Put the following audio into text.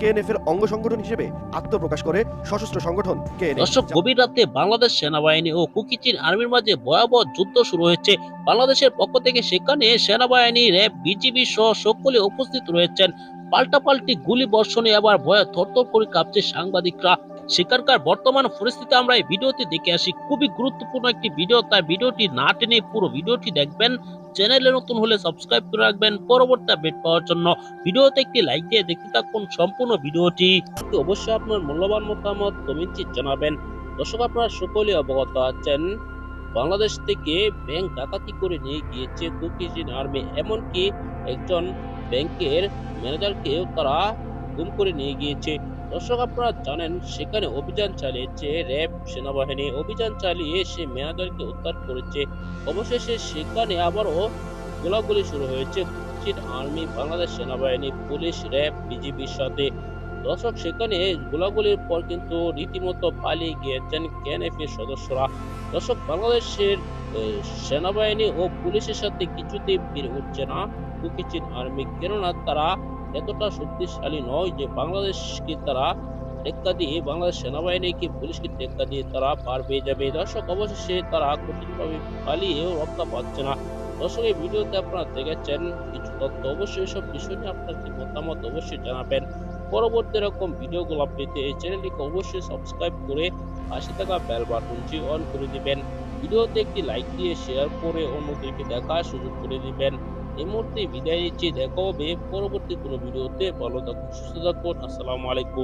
KNF এর অঙ্গ সংগঠন হিসেবে আত্মপ্রকাশ করে সশস্ত্র সংগঠন দর্শক, গভীর রাতে বাংলাদেশ সেনাবাহিনী ও কুকিচিন আর্মির মাঝে ভয়াবহ যুদ্ধ শুরু হয়েছে। বাংলাদেশের পক্ষ থেকে সেখানে সেনাবাহিনী, র্যাব, বিজিবি সহ সকলে উপস্থিত রয়েছেন। পাল্টাপাল্টি গুলি বর্ষণে আবার ভয়ে থরথর করে কাঁপছে সাংবাদিকরা। সেখানকার বর্তমান পরিস্থিতি আমরা এই ভিডিওতে দেখে আসি। খুবই গুরুত্বপূর্ণ একটি ভিডিও, তাই ভিডিওটি না টেনে পুরো ভিডিওটি দেখবেন। চ্যানেলে নতুন হলে সাবস্ক্রাইব করে রাখবেন পরবর্তী আপডেট পাওয়ার জন্য। ভিডিওতে একটি লাইক দিয়ে দেখতে থাকুন সম্পূর্ণ ভিডিওটি। অবশ্যই আপনার মূল্যবান মতামত কমেন্টে জানাবেন। দর্শক, আপনারা সকলে অবগত আছেন, বাংলাদেশ থেকে ব্যাংক ডাকাতি করে নিয়ে গিয়েছে কুকিজিন আর্মি। এমনকি একজন ব্যাংকের ম্যানেজারকেও তারা গুম করে নিয়ে গিয়েছে। দর্শক আপনারা জানেন, সেখানে অভিযান চালিয়েছে র্যাব সেনাবাহিনী। অভিযান চালিয়ে সে ম্যানেজারকে উদ্ধার করেছে। অবশেষে সেখানে আবারও গোলাগুলি শুরু হয়েছে। কুকিজিন আর্মি, বাংলাদেশ সেনাবাহিনী, পুলিশ, র্যাব, বিজিবির সাথে। দর্শক, সেখানে গোলাগুলির পর কিন্তু রীতিমতো পালিয়ে গিয়েছেন কেএনএফ এর সদস্যরা। দর্শক, বাংলাদেশের সেনাবাহিনী ও পুলিশের সাথে কিছুতেই পেরে উঠছে না। কুকিচিন আর্মি, কেননা তারা এতটা শক্তিশালী নয় যে বাংলাদেশকে তারা টেক্কা দিয়ে, বাংলাদেশ সেনাবাহিনীকে পুলিশকে টেক্কা দিয়ে তারা পার পেয়ে যাবে। দর্শক, অবশেষে তারা কঠিনভাবে পালিয়েও রক্ষা পাচ্ছে না। দর্শক, এই ভিডিওতে আপনারা দেখেছেন কিছু তথ্য। অবশ্যই সব বিষয় নিয়ে আপনার কি মতামত অবশ্যই জানাবেন। পরবর্তী এরকম ভিডিওগুলো পেতে এই চ্যানেলটিকে অবশ্যই সাবস্ক্রাইব করে পাশে থাকা বেল বাটনটি অন করে দিবেন। ভিডিওতে একটি লাইক দিয়ে শেয়ার করে অন্যদেরকে দেখার সুযোগ করে দিবেন। এই মুহূর্তে বিদায় নিচ্ছি। দেখা হবে পরবর্তী কোনো ভিডিওতে। ভালো থাকুন, সুস্থ থাকুন। আসসালামু আলাইকুম।